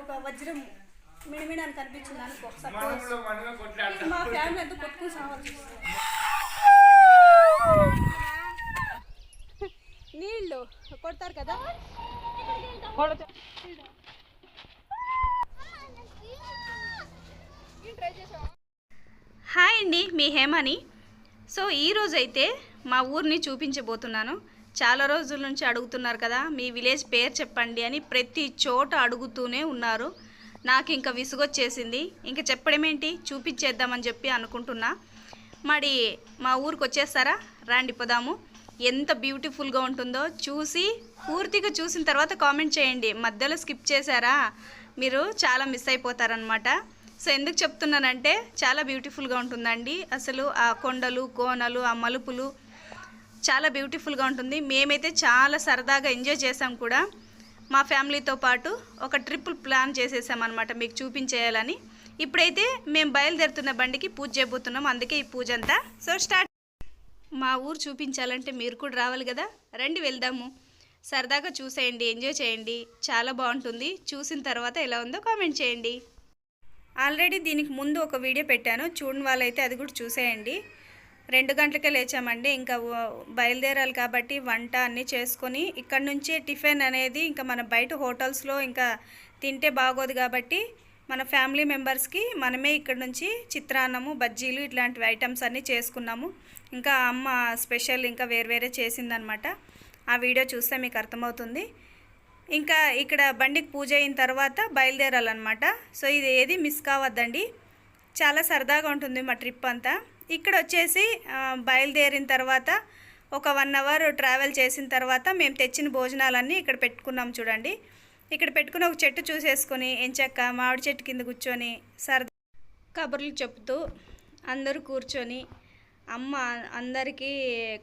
ఒక వజ్రం మిడిమిడని కనిపించింది అనుకో సపోజ్ మా ఫ్యామిలీ అంతా కొట్టుకుని సావాల్సి వస్తుంది. నీళ్ళు కొడతారు కదా? హాయ్ అండి మీ హేమని. సో ఈరోజు అయితే మా ఊరిని చూపించబోతున్నాను. చాలా రోజుల నుంచి అడుగుతున్నారు కదా మీ విలేజ్ పేరు చెప్పండి అని ప్రతి చోట అడుగుతూనే ఉన్నారు. నాకు ఇంకా విసుగొచ్చేసింది. ఇంకా చెప్పడమేంటి? చూపించేద్దామని చెప్పి అనుకుంటున్నా. మరి మా ఊరికి వచ్చేస్తారా? రాండి పోదాము. ఎంత బ్యూటిఫుల్గా ఉంటుందో చూసి పూర్తిగా చూసిన తర్వాత కామెంట్ చేయండి. మధ్యలో స్కిప్ చేశారా? మీరు చాలా మిస్ అయిపోతారనమాట సో ఎందుకు చెప్తున్నానంటే చాలా బ్యూటిఫుల్గా ఉంటుందండి. అసలు ఆ కొండలు కోనలు ఆ మలుపులు చాలా బ్యూటిఫుల్గా ఉంటుంది. మేమైతే చాలా సరదాగా ఎంజాయ్ చేసాం కూడా. మా ఫ్యామిలీతో పాటు ఒక ట్రిప్ ప్లాన్ చేసేసామన్నమాట మీకు చూపించేయాలని. ఇప్పుడైతే మేము బయలుదేరుతున్న బండికి పూజ చేయబోతున్నాం. అందుకే ఈ పూజ అంతా. సో స్టార్ట్ మా ఊరు చూపించాలంటే మీరు కూడా రావాలి కదా? రండి వెళ్దాము. సరదాగా చూసేయండి ఎంజాయ్ చేయండి. చాలా బాగుంటుంది. చూసిన తర్వాత ఎలా ఉందో కామెంట్ చేయండి. ఆల్రెడీ దీనికి ముందు ఒక వీడియో పెట్టాను. చూడని వాళ్ళైతే అది కూడా చూసేయండి. రెండు గంటలకే లేచామండి. ఇంకా బయలుదేరాలి కాబట్టి వంట అన్నీ చేసుకొని ఇక్కడ నుంచే టిఫిన్ అనేది ఇంకా మన బయట హోటల్స్లో ఇంకా తింటే బాగోదు కాబట్టి మన ఫ్యామిలీ మెంబర్స్కి మనమే ఇక్కడ నుంచి చిత్రాన్నము బజ్జీలు ఇట్లాంటివి ఐటమ్స్ అన్నీ చేసుకున్నాము. ఇంకా అమ్మ స్పెషల్ ఇంకా వేరు వేరే చేసిందనమాట. ఆ వీడియో చూస్తే మీకు అర్థమవుతుంది. ఇంకా ఇక్కడ బండికి పూజ అయిన తర్వాత బయలుదేరాలన్నమాట. సో ఇది ఏది మిస్ కావద్దండి. చాలా సరదాగా ఉంటుంది మా ట్రిప్ అంతా. ఇక్కడ వచ్చేసి బయలుదేరిన తర్వాత ఒక వన్ అవర్ ట్రావెల్ చేసిన తర్వాత మేము తెచ్చిన భోజనాలన్నీ ఇక్కడ పెట్టుకున్నాం చూడండి. ఇక్కడ పెట్టుకుని ఒక చెట్టు చూసేసుకొని ఎంచక్క మామిడి చెట్టు కింద కూర్చొని సరదా కబుర్లు చెప్తూ అందరూ కూర్చొని అమ్మ అందరికీ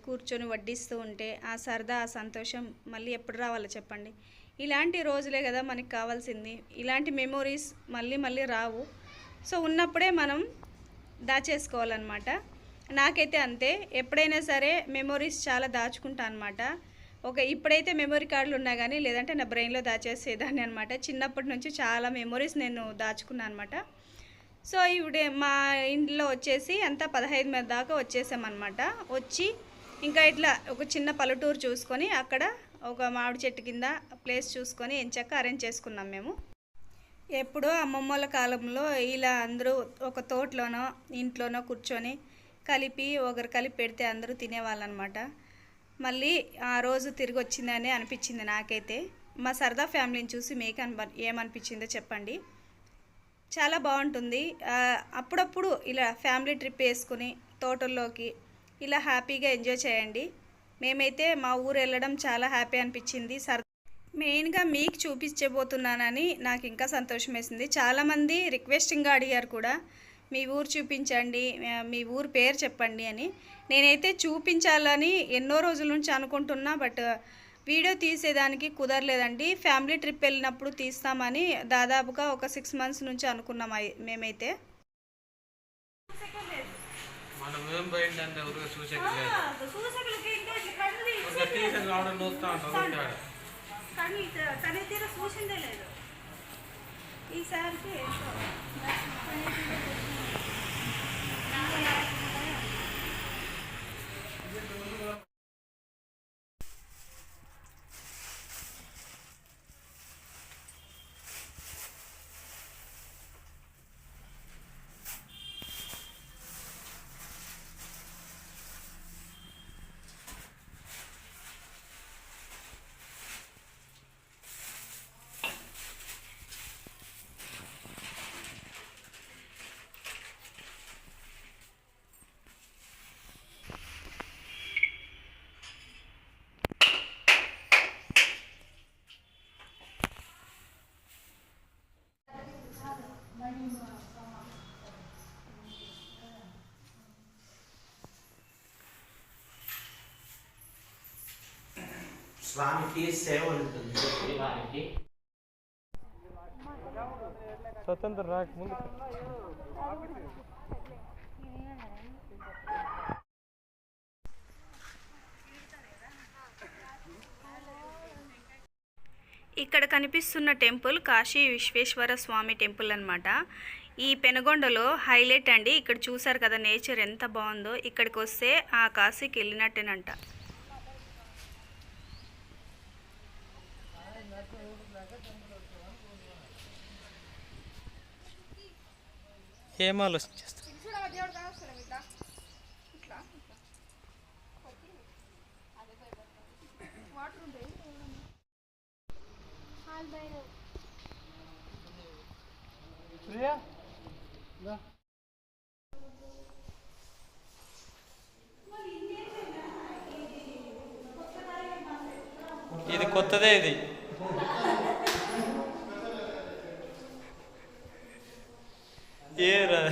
కూర్చొని వడ్డిస్తూ ఉంటే ఆ సరదా ఆ సంతోషం మళ్ళీ ఎప్పుడు రావాలో చెప్పండి. ఇలాంటి రోజులే కదా మనకి కావాల్సింది. ఇలాంటి మెమోరీస్ మళ్ళీ మళ్ళీ రావు. సో ఉన్నప్పుడే మనం దాచేసుకోవాలన్నమాట. నాకైతే అంతే. ఎప్పుడైనా సరే మెమొరీస్ చాలా దాచుకుంటా అనమాట ఒక ఇప్పుడైతే మెమొరీ కార్డులు ఉన్నా కానీ లేదంటే నా బ్రెయిన్లో దాచేసేదాన్ని అనమాట చిన్నప్పటి నుంచి చాలా మెమొరీస్ నేను దాచుకున్నాను అనమాట సో ఇవిడే మా ఇంట్లో వచ్చేసి అంతా పదహైదు మంది దాకా వచ్చేసామన్నమాట. వచ్చి ఇంకా ఇట్లా ఒక చిన్న పల్లెటూరు చూసుకొని అక్కడ ఒక మామిడి చెట్టు కింద ప్లేస్ చూసుకొని ఎంచక్క అరేంజ్ చేసుకున్నాం మేము. ఎప్పుడో అమ్మమ్మల కాలంలో ఇలా అందరూ ఒక తోటలోనో ఇంట్లోనో కూర్చొని కలిపి ఒకరు కలిపి పెడితే అందరూ తినేవాళ్ళనమాట. మళ్ళీ ఆ రోజు తిరిగి వచ్చిందని అనిపించింది నాకైతే. మా సరదా ఫ్యామిలీని చూసి మీకు అనిప ఏమనిపించిందో చెప్పండి. చాలా బాగుంటుంది. అప్పుడప్పుడు ఇలా ఫ్యామిలీ ట్రిప్ వేసుకుని తోటల్లోకి ఇలా హ్యాపీగా ఎంజాయ్ చేయండి. మేమైతే మా ఊరు వెళ్ళడం చాలా హ్యాపీ అనిపించింది. సరదా మెయిన్గా మీకు చూపించబోతున్నానని నాకు ఇంకా సంతోషం వేసింది చాలామంది రిక్వెస్టింగ్గా అడిగారు కూడా మీ ఊరు చూపించండి మీ ఊరు పేరు చెప్పండి అని. నేనైతే చూపించాలని ఎన్నో రోజుల నుంచి అనుకుంటున్నా బట్ వీడియో తీసేదానికి కుదరలేదండి. ఫ్యామిలీ ట్రిప్ వెళ్ళినప్పుడు తీస్తామని దాదాపుగా ఒక సిక్స్ మంత్స్ నుంచి అనుకున్నాం మేమైతే. మనం కానీ తనే తీర చూసిందే లేదు. ఈసారికి స్వామికి సేవ ఉంటుంది. స్వతంత్ర రాక ముందు. ఇక్కడ కనిపిస్తున్న టెంపుల్ కాశీ విశ్వేశ్వర స్వామి టెంపుల్ అన్నమాట. ఈ పెనగొండలో హైలైట్ అండి. ఇక్కడ చూసారు కదా నేచర్ ఎంత బాగుందో. ఇక్కడికి వస్తే ఆ కాశీకి వెళ్ళినట్టేనంట. ఏం ఆలోచించేస్తా ఇది కొత్తదే ఇది. queira.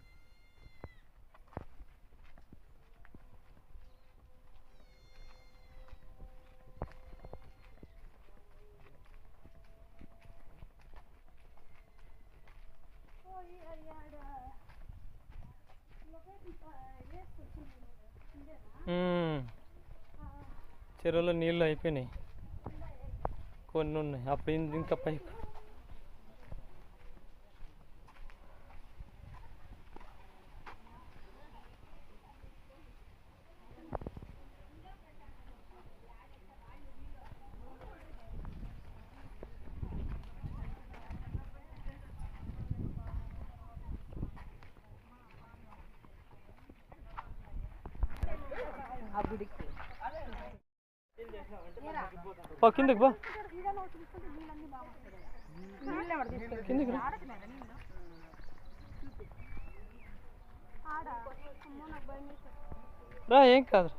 చెరువులో నీళ్ళు అయిపోయినాయి కొన్ని ఉన్నాయి అప్పుడు ఇం- ఇంకా పైపు పో కిందకి పో కిందకి రా. ఏం కాదు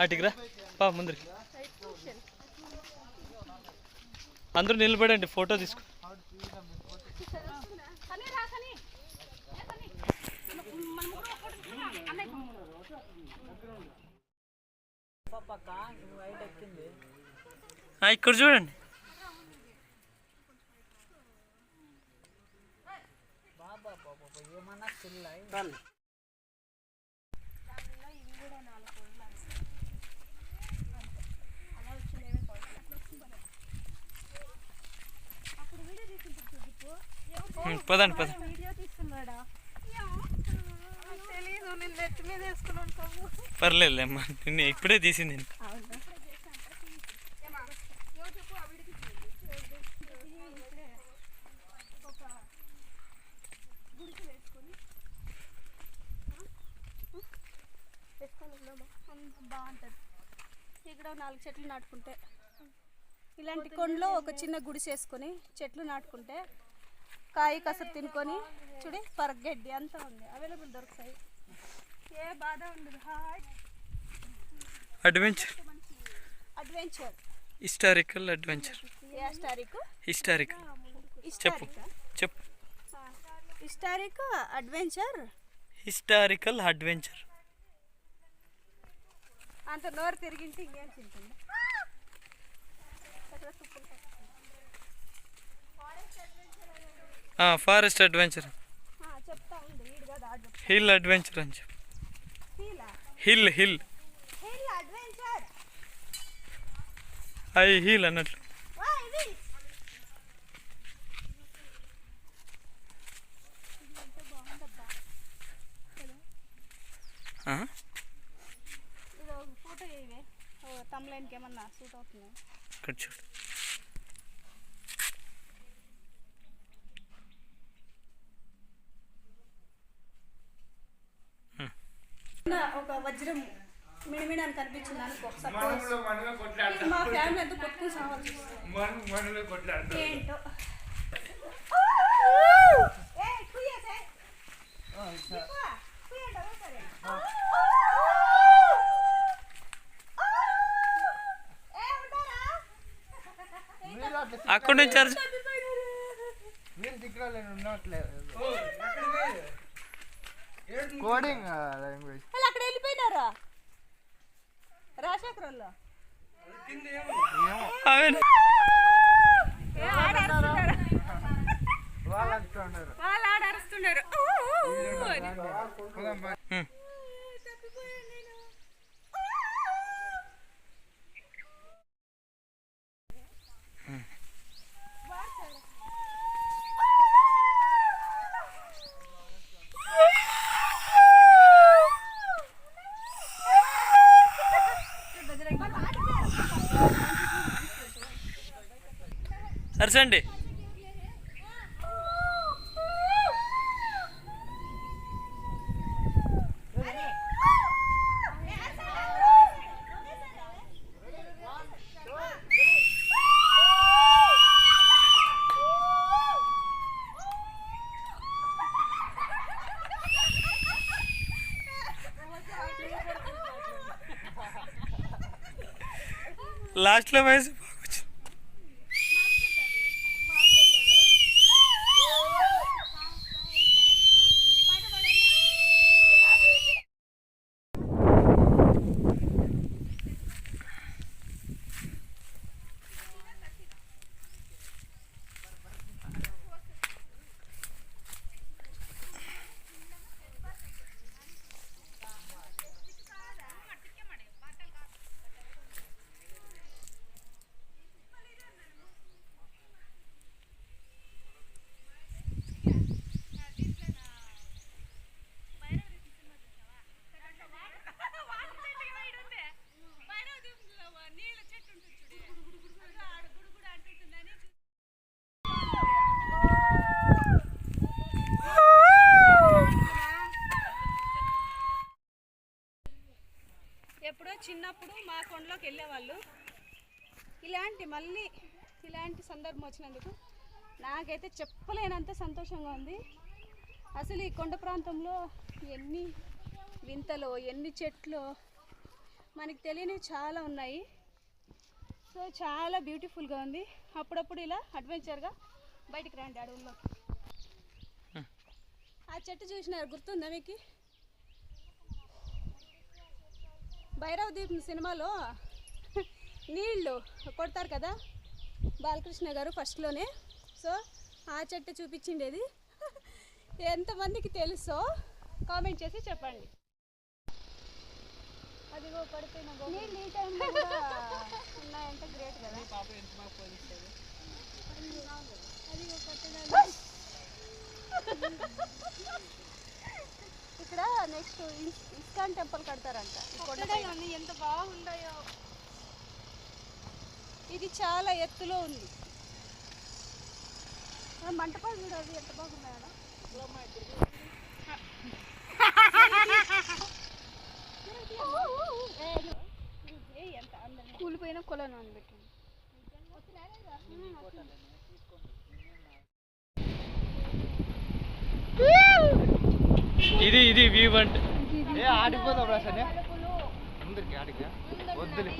అటుకి రా పా ముందరికి. అందరూ నిలబడండి ఫోటో తీసుకో. ఆ, ఇక్కడ చూడండి. ఉమ్, పదండి పద వీడియో తీసుకున్నాడా తెలీదు నేను నెట్ మీద వేసుకుని ఉంటాము పర్లేదులేమ్మా నిన్ను ఇప్పుడే తీసింది నేను. బాగుంటుంది ఇక్కడ నాలుగు చెట్లు నాటుకుంటే. ఇలాంటి కొండలో ఒక చిన్న గుడిసె వేసుకొని చెట్లు నాటుకుంటే కాయ కసరు తినుకొని చూడి పరగడ్డి అంతా ఉంది. అవైలబుల్ దొరుకుతాయి. ఏ బాధ ఉండదు. Hi adventure adventure historical adventure historical చెప్పు. చెప్పు. హిస్టారిక్ అడ్వెంచర్ హిస్టారికల్ అడ్వెంచర్ అంత నోరు తిరిగింటే ఇంకేం తింటుంది ఫారెస్ట్ అడ్వెంచర్. హిల్ అడ్వెంచర్ అని చెప్పు. హీలా హిల్. ఐ హిల్ అన్నట్లు. వా ఇది ఆ? ఇది ఒక ఫోటో ఇవే తమ్లైన్కి ఏమన్నా సూట్ అవుతుంది ఇక్కడ చూడు ఒక వజ్రం కనిపించింది అనుకో సపోజ్ మా ఫ్యామిలీ అంతా కొట్టుకుని సావాలి ఏంటో? ఒకసారి. అక్కడ నుంచి కోడింగ్ లాంగ్వేజ్ అక్కడ వెళ్ళిపోయినారా? రాజశేఖరంలో అవే వాళ్ళు అంటూ ఉంటారు లాస్ట్లో వయసు చిన్నప్పుడు మా కొండలోకి వెళ్ళేవాళ్ళు ఇలాంటి మళ్ళీ ఇలాంటి సందర్భం వచ్చినందుకు నాకైతే చెప్పలేనంత సంతోషంగా ఉంది. అసలు ఈ కొండ ప్రాంతంలో ఎన్ని వింతలో ఎన్ని చెట్లు మనకి తెలియనివి చాలా ఉన్నాయి. సో చాలా బ్యూటిఫుల్గా ఉంది. అప్పుడప్పుడు ఇలా అడ్వెంచర్గా బయటికి రండి అడవుల్లో ఆ చెట్టు చూసినారు గుర్తుందా మీకు? భైరవ దీపం సినిమాలో నీళ్ళు కొడతారు కదా? బాలకృష్ణ గారు ఫస్ట్లోనే. సో ఆ చెట్టు చూపించిండేది. ఎంతమందికి తెలుసో కామెంట్ చేసి చెప్పండి. అదిగో పడిపోయిన నీళ్ళు ఈ టైంలో ఉన్నాయంటే గ్రేట్ కదా? అదిగో కట్టడాలు ఇక్కడ నెక్స్ట్ ఇస్కాన్ టెంపుల్ కడతారంట. ఎంత బాగుండాయో ఇది చాలా ఎత్తులో ఉంది. మంటపాలు చూడు అవి ఎంత బాగున్నాయో కూలిపోయిన కొలను అనబెట్టింది ఇది ఇది వ్యూ అంటే. ఏ ఆడిపోతావు ప్రసన్న ముందరికి ఆడికి వద్దులే.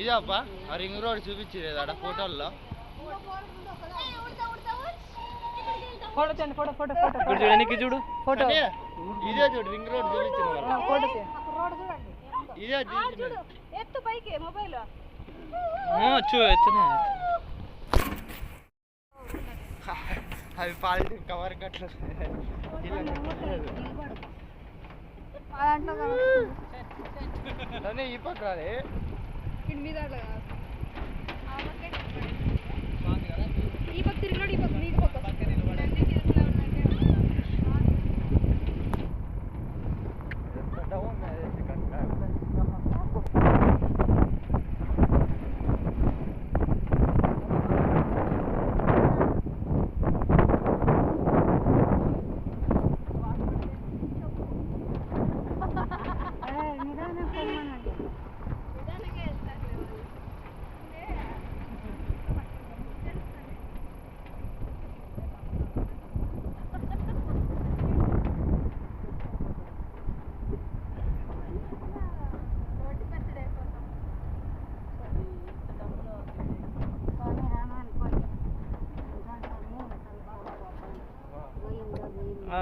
ఇదప్ప ఆ రింగ్ రోడ్ చూపించేది ఆడ ఫోటోల్లో. ఇక్కడ చూడడానికి చూడు. కానీ ఇదే చూడు రింగ్ రోడ్ చూపించిన రోడ్ చూడండి ఇదే చూపించినది. ఎత్తు పైకి మొబైల్. ఆ, చూ ఎత్తునే. అవి పాలిటిక్ కవర్ కానీ ఈ పక్క రాదే ఈ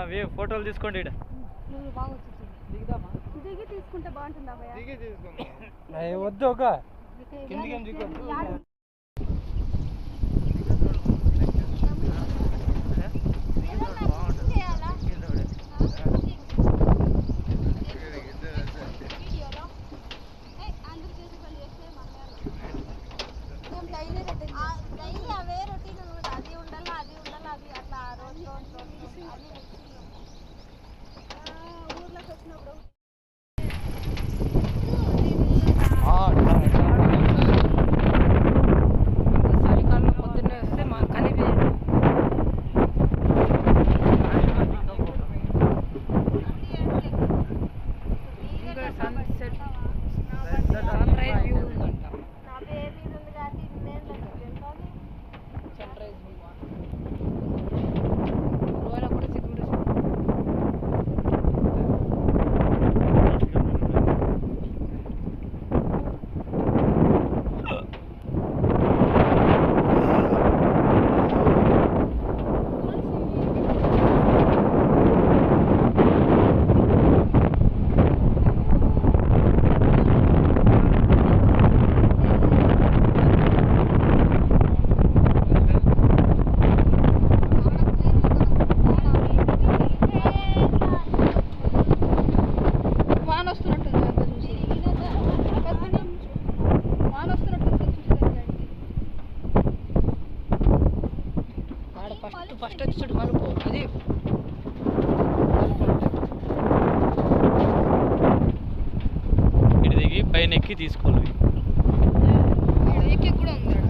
వే ఫోటోలు తీసుకోండి ఇక్కడ దిగి తీసుకుంటే బాగుంటుంది అభయ దిగి తీసుకుందాం. వద్దు ఒక. right. ఫస్ట్ ఫస్ట్ వచ్చి చూడు మలుపు. అది. ఇటు దిగి పైన ఎక్కి తీసుకోవాలి ఎక్కి కూడా ఉంది ఆడ.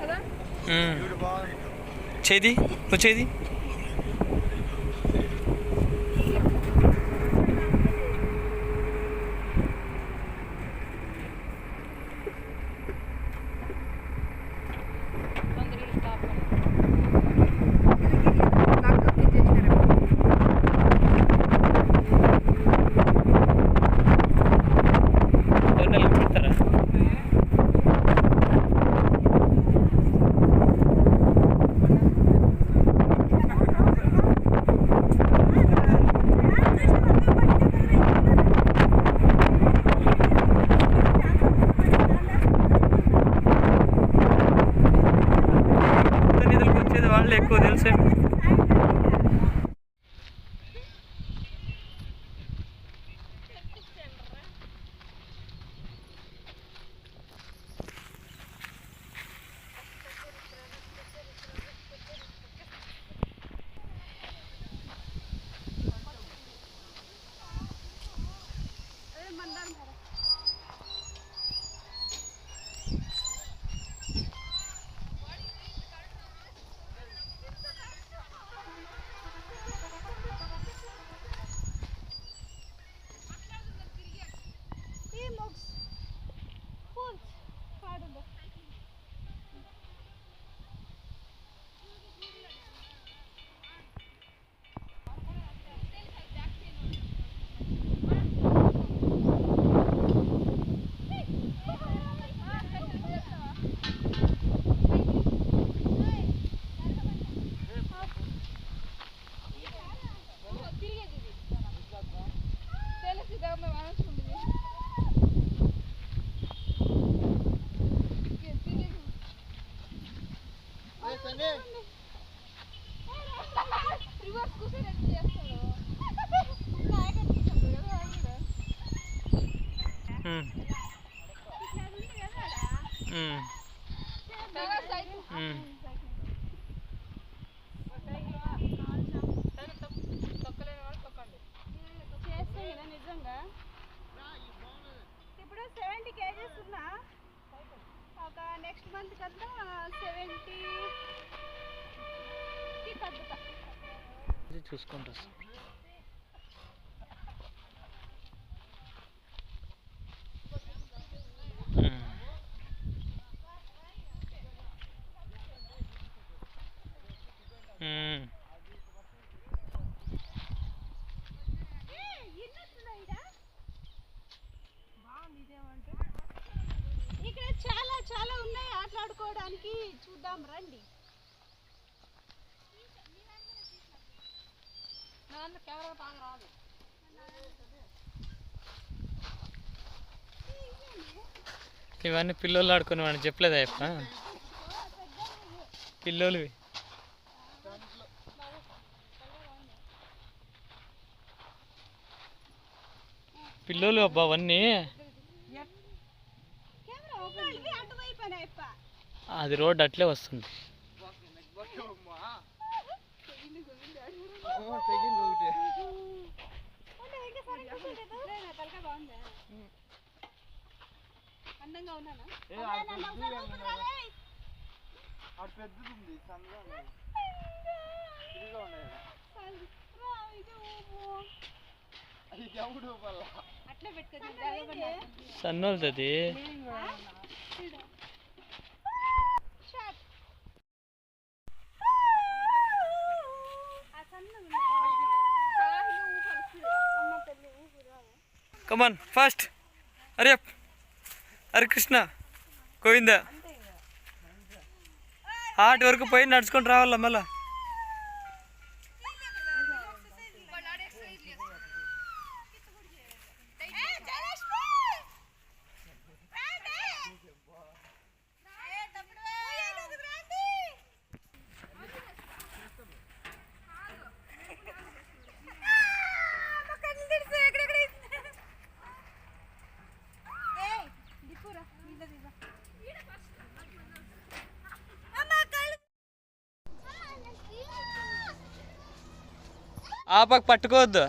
కదా? చేది? నువ్వు చేది? వాళ్ళే ఎక్కువ తెలిసే తెలిసి దాన్ని మనసుకుంటుంది రివర్స్ కూర్చొని ఎట్లా చేస్తాడు నాయకనిపిస్తాడు కదా వాడు కూడా. ఉమ్. ఉమ్. చాలా సైకిల్ ఉమ్. తొక్కలేని వాళ్ళు తొక్కండి చేస్తే ఇలా నిజంగా ఇప్పుడు సెవెంటీ కేజెస్ ఉన్నా ఒక నెక్స్ట్ మంత్ కన్నా సెవెంటీ తగ్గుతా. చూసుకుంటా ఉమ్. ఉమ్. ఇక్కడ చాలా చాలా ఉన్నాయి ఆటలాడుకోవడానికి చూద్దాం రండి. నాన్న కెమెరా బాగా రాదు. ఇవన్నీ పిల్లోళ్ళు ఆడుకుని వాడిని చెప్పలేదా అప్ప పిల్లోలు పిల్లోలు అబ్బా అవన్నీ కెమెరా ఓపెన్ ఇవి అటువైపు అని అప్ప అది రోడ్ అట్లే వస్తుంది. బాగుందా అందంగా ఉన్నానా అటు పెద్దది ఉంది సన్నగా ఉన్నది ఇదిగా ఉన్నాయి అది ఎవడు వల్ల అట్లా పెట్టుకోండి సన్నోళ్ళది కమాన్ ఫాస్ట్ అరే అరే కృష్ణ గోవింద ఆటి వరకు పోయి నడుచుకొని రావాలా మళ్ళా? పాపకు పట్టుకోవద్దు.